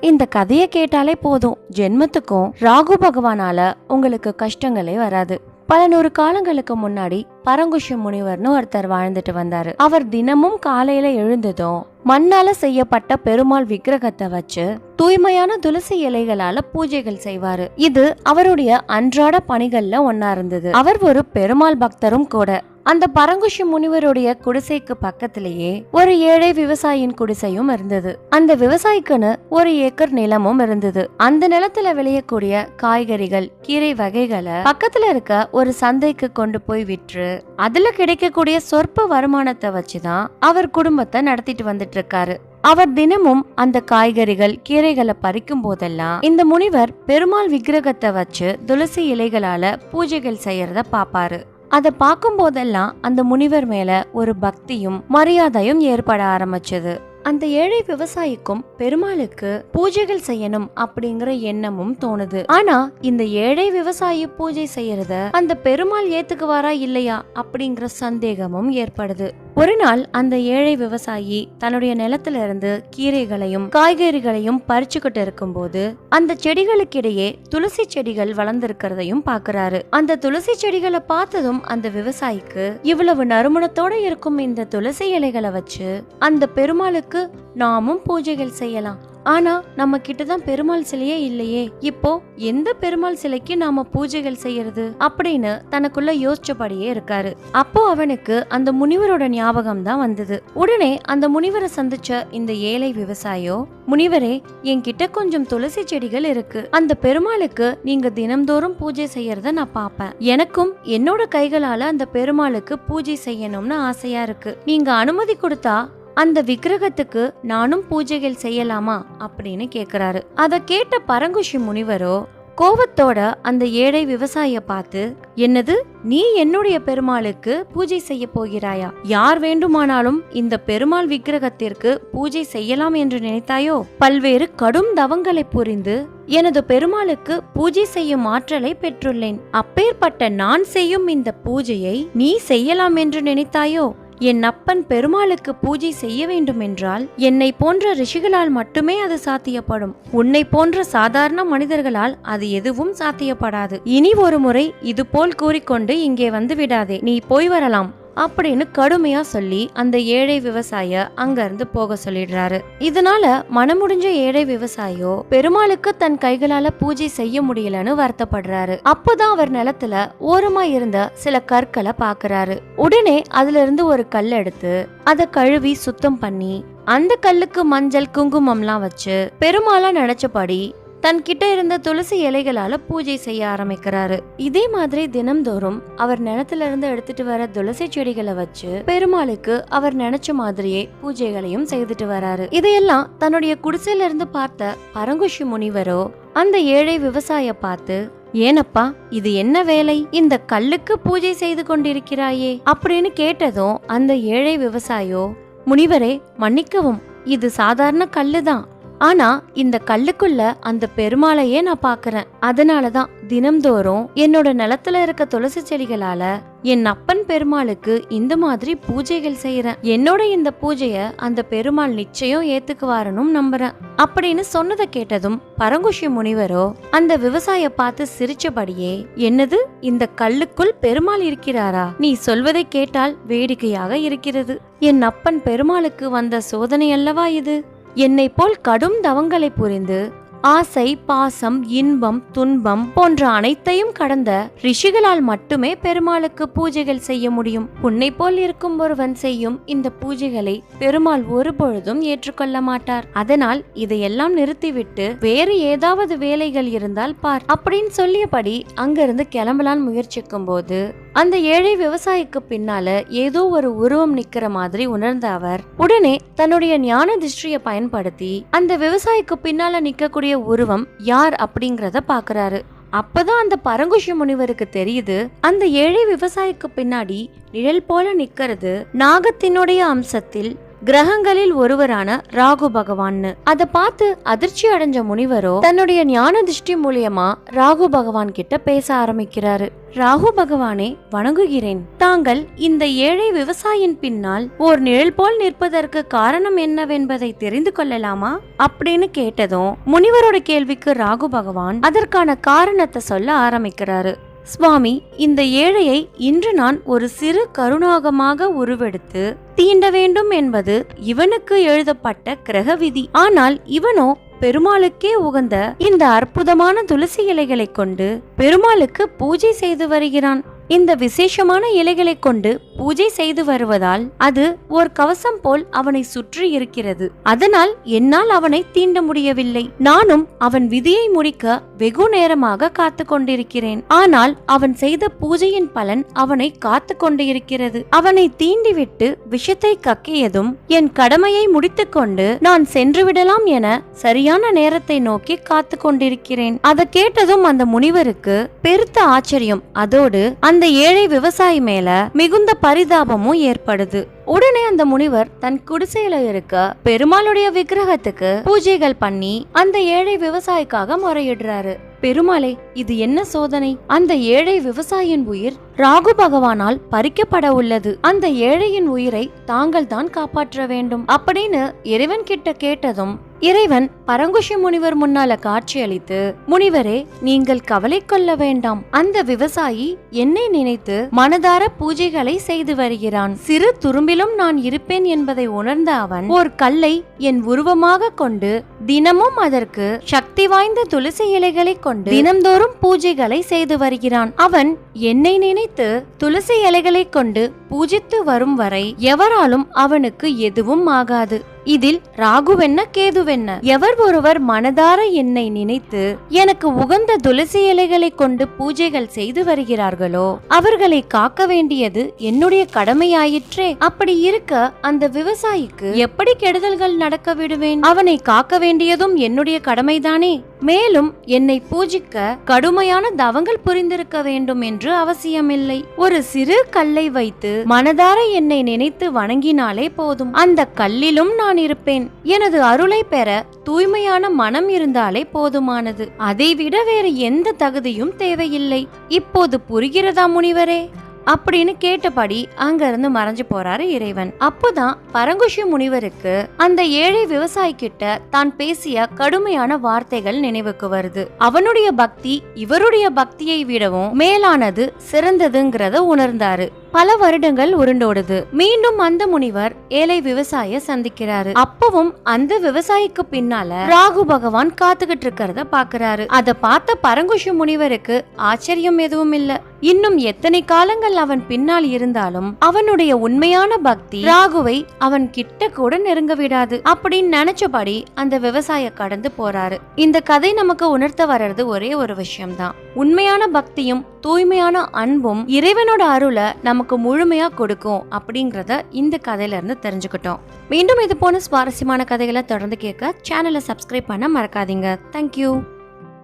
இந்த கதையை கேட்டாலே போதும். ஜென்மத்துக்கும் ராகு பகவானால உங்களுக்கு கஷ்டங்களே வராது. பல நூறு காலங்களுக்கு முன்னாடி பரங்குஷ முனிவர்னு ஒருத்தர் வாழ்ந்துட்டு வந்தாரு. அவர் தினமும் காலையில எழுந்ததும் மண்ணால செய்யப்பட்ட பெருமாள் விக்கிரகத்தை வச்சு தூய்மையான துளசி இலைகளால பூஜைகள் செய்வாரு. இது அவருடைய அன்றாட பணிகள்ல ஒன்னா இருந்தது. அவர் ஒரு பெருமாள் பக்தரும் கூட. அந்த பரங்குஷி முனிவருடைய குடிசைக்கு பக்கத்திலேயே ஒரு ஏழை விவசாயியின் குடிசையும் இருந்தது. அந்த விவசாயிக்குன்னு ஒரு ஏக்கர் நிலமும் இருந்தது. அந்த நிலத்துல விளையக்கூடிய காய்கறிகள் கீரை வகைகளை பக்கத்துல இருக்க ஒரு சந்தைக்கு கொண்டு போய் விற்று அதுல கிடைக்கக்கூடிய சொற்ப வருமானத்தை வச்சுதான் அவர் குடும்பத்தை நடத்திட்டு வந்துட்டு இருக்காரு அவர் தினமும் அந்த காய்கறிகள் கீரைகளை பறிக்கும் போதெல்லாம் இந்த முனிவர் பெருமாள் விக்கிரகத்தை வச்சு துளசி இலைகளால பூஜைகள் செய்யறத பாப்பாரு. அதை பார்க்கும் போதெல்லாம் அந்த முனிவர் மேல ஒரு பக்தியும் மரியாதையும் ஏற்பட ஆரம்பிச்சது. அந்த ஏழை விவசாயிக்கும் பெருமாளுக்கு பூஜைகள் செய்யணும் அப்படிங்கிற எண்ணமும் தோணுது. ஆனா இந்த ஏழை விவசாயி பூஜை செய்யறத அந்த பெருமாள் ஏத்துக்குவாரா இல்லையா அப்படிங்கிற சந்தேகமும் ஏற்படுது. ஒரு நாள் அந்த ஏழை விவசாயி தன்னுடைய நிலத்துல இருந்து கீரைகளையும் காய்கறிகளையும் பறிச்சுக்கிட்டு இருக்கும்போது அந்த செடிகளுக்கிடையே துளசி செடிகள் வளர்ந்திருக்கிறதையும் பாக்குறாரு அந்த துளசி செடிகளை பார்த்ததும் அந்த விவசாயிக்கு இவ்வளவு நறுமணத்தோட இருக்கும் இந்த துளசி இலைகளை வச்சு அந்த பெருமாளுக்கு நாமும் பூஜைகள் செய்யலாம். ஆனா நம்ம கிட்ட தான் பெருமாள் சிலையே இல்லையே. இப்போ எந்த பெருமாள் சிலைக்கு நாம பூஜைகள் செய்யறது? அப்படின்னு தனக்குள்ள யோசிச்சபடியே இருக்காரு. அப்போ அவனுக்கு அந்த முனிவரோட ஞாபகம் தான் வந்தது. உடனே அந்த முனிவரை சந்திச்ச இந்த ஏழை விவசாயோ முனிவரே என்கிட்ட கொஞ்சம் துளசி செடிகள் இருக்கு. அந்த பெருமாளுக்கு நீங்க தினம்தோறும் பூஜை செய்யறத நான் பாப்பேன் எனக்கும் என்னோட கைகளால அந்த பெருமாளுக்கு பூஜை செய்யணும்னு ஆசையா இருக்கு. நீங்க அனுமதி கொடுத்தா அந்த விக்கிரகத்துக்கு நானும் பூஜைகள் செய்யலாமா அப்படின்னு கேக்குறாரு. அதை கேட்ட பரங்குஷி முனிவரோ கோவத்தோட அந்த ஏழை விவசாய பார்த்து என்னது? நீ என்னுடைய பெருமாளுக்கு பூஜை செய்ய போகிறாயா? யார் வேண்டுமானாலும் இந்த பெருமாள் விக்கிரகத்திற்கு பூஜை செய்யலாம் என்று நினைத்தாயோ? பல்வேறு கடும் தவங்களை புரிந்து எனது பெருமாளுக்கு பூஜை செய்யும் ஆற்றலை பெற்றுள்ளேன். அப்பேற்பட்ட நான் செய்யும் இந்த பூஜையை நீ செய்யலாம் என்று நினைத்தாயோ? என் அப்பன் பெருமாளுக்கு பூஜை செய்ய வேண்டும் என்றால் என்னை போன்ற ரிஷிகளால் மட்டுமே அது சாத்தியப்படும். உன்னை போன்ற சாதாரண மனிதர்களால் அது எதுவும் சாத்தியப்படாது. இனி ஒரு முறை இதுபோல் கூறிக்கொண்டு இங்கே வந்து விடாதே. நீ போய் வரலாம். அப்படின்னு கடுமையா சொல்லி அந்த ஏழை விவசாய அங்க இருந்து போக சொல்லிடுறாரு. இதனால மனமுடிஞ்ச ஏழை விவசாயோ பெருமாளுக்கு தன் கைகளால பூஜை செய்ய முடியலன்னு வருத்தப்படுறாரு. அப்பதான் அவர் நிலத்துல ஓரமா இருந்த சில கற்களை பாக்குறாரு. உடனே அதுல இருந்து ஒரு கல் எடுத்து அதை கழுவி சுத்தம் பண்ணி அந்த கல்லுக்கு மஞ்சள் குங்குமம்லாம் வச்சு பெருமாளா நினைச்சபடி தன்கிட்ட இருந்த துளசி இலைகளால பூஜை செய்ய ஆரம்பிக்கிறாரு. இதே மாதிரி தினம்தோறும் அவர் நிலத்துல இருந்து எடுத்துட்டு வர துளசி செடிகளை வச்சு பெருமாளுக்கு அவர் நினைச்ச மாதிரியே பூஜைகளையும் செய்துட்டு வராரு. இதையெல்லாம் தன்னுடைய குடிசையில இருந்து பார்த்த பரங்குஷி முனிவரோ அந்த ஏழை விவசாய பார்த்து ஏனப்பா இது என்ன வேலை? இந்த கல்லுக்கு பூஜை செய்து கொண்டிருக்கிறாயே. அப்படின்னு கேட்டதும் அந்த ஏழை விவசாயோ முனிவரே மன்னிக்கவும் இது சாதாரண கல்லுதான். ஆனா இந்த கல்லுக்குள்ள அந்த பெருமாளையே நான் பாக்குறேன். அதனாலதான் தினம்தோறும் என்னோட நிலத்துல இருக்க துளசி செடிகளால என் அப்பன் பெருமாளுக்கு இந்த மாதிரி பூஜைகள் செய்யறேன் என்னோட இந்த பூஜைய அந்த பெருமாள் நிச்சயம் ஏத்துக்குவாரனும் நம்புறேன். அப்படின்னு சொன்னதை கேட்டதும் பரங்குஷி முனிவரோ அந்த விவசாய பார்த்து சிரிச்சபடியே என்னது? இந்த கல்லுக்குள் பெருமாள் இருக்கிறாரா? நீ சொல்வதை கேட்டால் வேடிக்கையாக இருக்கிறது. என் அப்பன் பெருமாளுக்கு வந்த சோதனை அல்லவா இது? என்னை போல் கடும் தவங்களை புரிந்து ஆசை பாசம் இன்பம் துன்பம் போன்ற அனைத்தையும் கடந்த ரிஷிகளால் மட்டுமே பெருமாளுக்கு பூஜைகள் செய்ய முடியும். உன்னை போல் இருக்கும் ஒருவன் செய்யும் இந்த பூஜைகளை பெருமாள் ஒருபொழுதும் ஏற்றுக்கொள்ள மாட்டார். அதனால் இதையெல்லாம் நிறுத்திவிட்டு வேறு ஏதாவது வேலைகள் இருந்தால் பார். அப்படின்னு சொல்லியபடி அங்கிருந்து கிளம்பலான் முயற்சிக்கும் போது அந்த ஏழை விவசாயிக்கு பின்னால ஏதோ ஒரு உருவம் நிக்கிற மாதிரி உணர்ந்த அவர் உடனே தன்னுடைய ஞான திருஷ்டிய பயன்படுத்தி அந்த விவசாயிக்கு பின்னால நிக்கக்கூடிய உருவம் யார் அப்படிங்கறத பாக்குறாரு. அப்பதான் அந்த பரங்குஷி முனிவருக்கு தெரியுது அந்த ஏழை விவசாயிக்கு பின்னாடி நிழல் போல நிக்கிறது நாகத்தினுடைய அம்சத்தில் கிரகங்களில் ஒருவரான ராகு பகவான்னு. அதை பார்த்து அதிர்ச்சி அடைஞ்ச முனிவரோ தன்னுடைய ஞான திருஷ்டி மூலியமா ராகு பகவான் கிட்ட பேச ஆரம்பிக்கிறாரு. ராகு பகவானே வணங்குகிறேன். தாங்கள் இந்த ஏழை விவசாயின் பின்னால் ஓர் நிழல் போல் நிற்பதற்கு காரணம் என்னவென்பதை தெரிந்து கொள்ளலாமா? அப்படின்னு கேட்டதும் முனிவரோட கேள்விக்கு ராகு பகவான் அதற்கான காரணத்தை சொல்ல ஆரம்பிக்கிறாரு. சுவாமி இந்த ஏழையை இன்று நான் ஒரு சிறு கருணாகமாக உருவெடுத்து தீண்ட வேண்டும் என்பது இவனுக்கு எழுதப்பட்ட கிரக விதி. ஆனால் இவனோ பெருமாளுக்கே உகந்த இந்த அற்புதமான துளசி இலைகளை கொண்டு பெருமாளுக்கு பூஜை செய்து வருகிறான். இந்த விசேஷமான இலைகளை கொண்டு பூஜை செய்து வருவதால் அது ஓர் கவசம் போல் அவனை சுற்றி இருக்கிறது. அதனால் என்னால் அவனை தீண்ட முடியவில்லை. நானும் அவன் விதியை முடிக்க வெகு நேரமாக காத்து கொண்டிருக்கிறேன். ஆனால் அவன் செய்த பூஜையின் பலன் அவனை காத்து கொண்டிருக்கிறது. அவனை தீண்டிவிட்டு விஷத்தை கக்கியதும் என் கடமையை முடித்துக்கொண்டு நான் சென்று விடலாம் என சரியான நேரத்தை நோக்கி காத்து கொண்டிருக்கிறேன். அதை கேட்டதும் அந்த முனிவருக்கு பெருத்த ஆச்சரியம். அதோடு அந்த ஏழை விவசாயி மேல மிகுந்த பரிதாபமும் ஏற்படுது. உடனே அந்த முனிவர் தன் குடிசையில இருக்க பெருமாளுடைய விக்கிரகத்துக்கு பூஜைகள் பண்ணி அந்த ஏழை விவசாயிக்காக முறையிடுறாரு. பெருமாளே இது என்ன சோதனை? அந்த ஏழை விவசாயியின் உயிர் ராகு பகவானால் பறிக்கப்பட உள்ளது. அந்த ஏழையின் உயிரை தாங்கள் தான் காப்பாற்ற வேண்டும். அப்படின்னு இறைவன் கிட்ட கேட்டதும் இறைவன் பரங்குஷி முனிவர் முன்னால காட்சியளித்து முனிவரே நீங்கள் கவலை கொள்ள வேண்டாம். அந்த விவசாயி என்னை நினைத்து மனதார பூஜைகளை செய்து வருகிறான். சிறு துரும்பிலும் நான் இருப்பேன் என்பதை உணர்ந்த அவன் ஓர் கல்லை என் உருவமாக கொண்டு தினமும் அதற்கு சக்தி வாய்ந்த துளசி இலைகளை கொண்டு தினம்தோறும் பூஜைகளை செய்து வருகிறான். அவன் என்னை நினைத்து துளசி இலைகளை கொண்டு பூஜித்து வரும் வரை எவராலும் அவனுக்கு எதுவும் ஆகாது. இதில் ராகுவென்ன கேதுவென்ன? எவர் ஒருவர் மனதார என்னை நினைத்து எனக்கு உகந்த துளசி இலைகளை கொண்டு பூஜைகள் செய்து வருகிறார்களோ அவர்களை காக்க வேண்டியது என்னுடைய கடமையாயிற்றே. அப்படி இருக்க அந்த விவசாயிக்கு எப்படி கெடுதல்கள் நடக்க விடுவேன்? அவனை காக்க வேண்டியதும் என்னுடைய கடமைதானே. மேலும் என்னை பூஜிக்க கடுமையான தவங்கள் புரிந்திருக்க வேண்டும் என்று அவசியமில்லை. ஒரு சிறு கல்லை வைத்து மனதார என்னை நினைத்து வணங்கினாலே போதும். அந்த கல்லிலும் நான் இருப்பேன். எனது அருளை பெற தூய்மையான மனம் இருந்தாலே போதுமானது. அதைவிட வேறு எந்த தகுதியும் தேவையில்லை. இப்போது புரிகிறதா முனிவரே? அப்படின்னு கேட்டபடி அங்கிருந்து மறைஞ்சு போறாரு இறைவன். அப்போதான் பரங்குஷி முனிவருக்கு அந்த ஏழை விவசாயி கிட்ட தான் பேசிய கடுமையான வார்த்தைகள் நினைவுக்கு வருது. அவனுடைய பக்தி இவருடைய பக்தியை விடவும் மேலானது சிறந்ததுங்கிறத உணர்ந்தாரு. பல வருடங்கள் உருண்டோடுது. மீண்டும் அந்த முனிவர் ஏழை விவசாய சந்திக்கிறாரு. அப்பவும் அந்த விவசாயிக்கு பின்னால ராகு பகவான் காத்துக்கிட்டு இருக்கிறத பாக்குறாரு. அத பார்த்த பரங்குஷி முனிவருக்கு ஆச்சரியம் எதுவும் இல்ல. இன்னும் எத்தனை காலங்கள் அவன் பின்னால் இருந்தாலும் அவனுடைய உண்மையான பக்தி ராகுவை அவன் கிட்ட கூட நெருங்க விடாது. அப்படின்னு நினைச்சபடி அந்த விவசாய கடந்து போறாரு. இந்த கதை நமக்கு உணர்த்த வர்றது ஒரே ஒரு விஷயம்தான். உண்மையான பக்தியும் தூய்மையான அன்பும் இறைவனோட அருளை நமக்கு முழுமையா கொடுக்கும் அப்படிங்கறத இந்த கதையில இருந்து தெரிஞ்சுக்கிட்டோம். மீண்டும் இது போன சுவாரஸ்யமான கதைகளை தொடர்ந்து கேட்க சேனலை சப்ஸ்கிரைப் பண்ண மறக்காதீங்க. தேங்க்யூ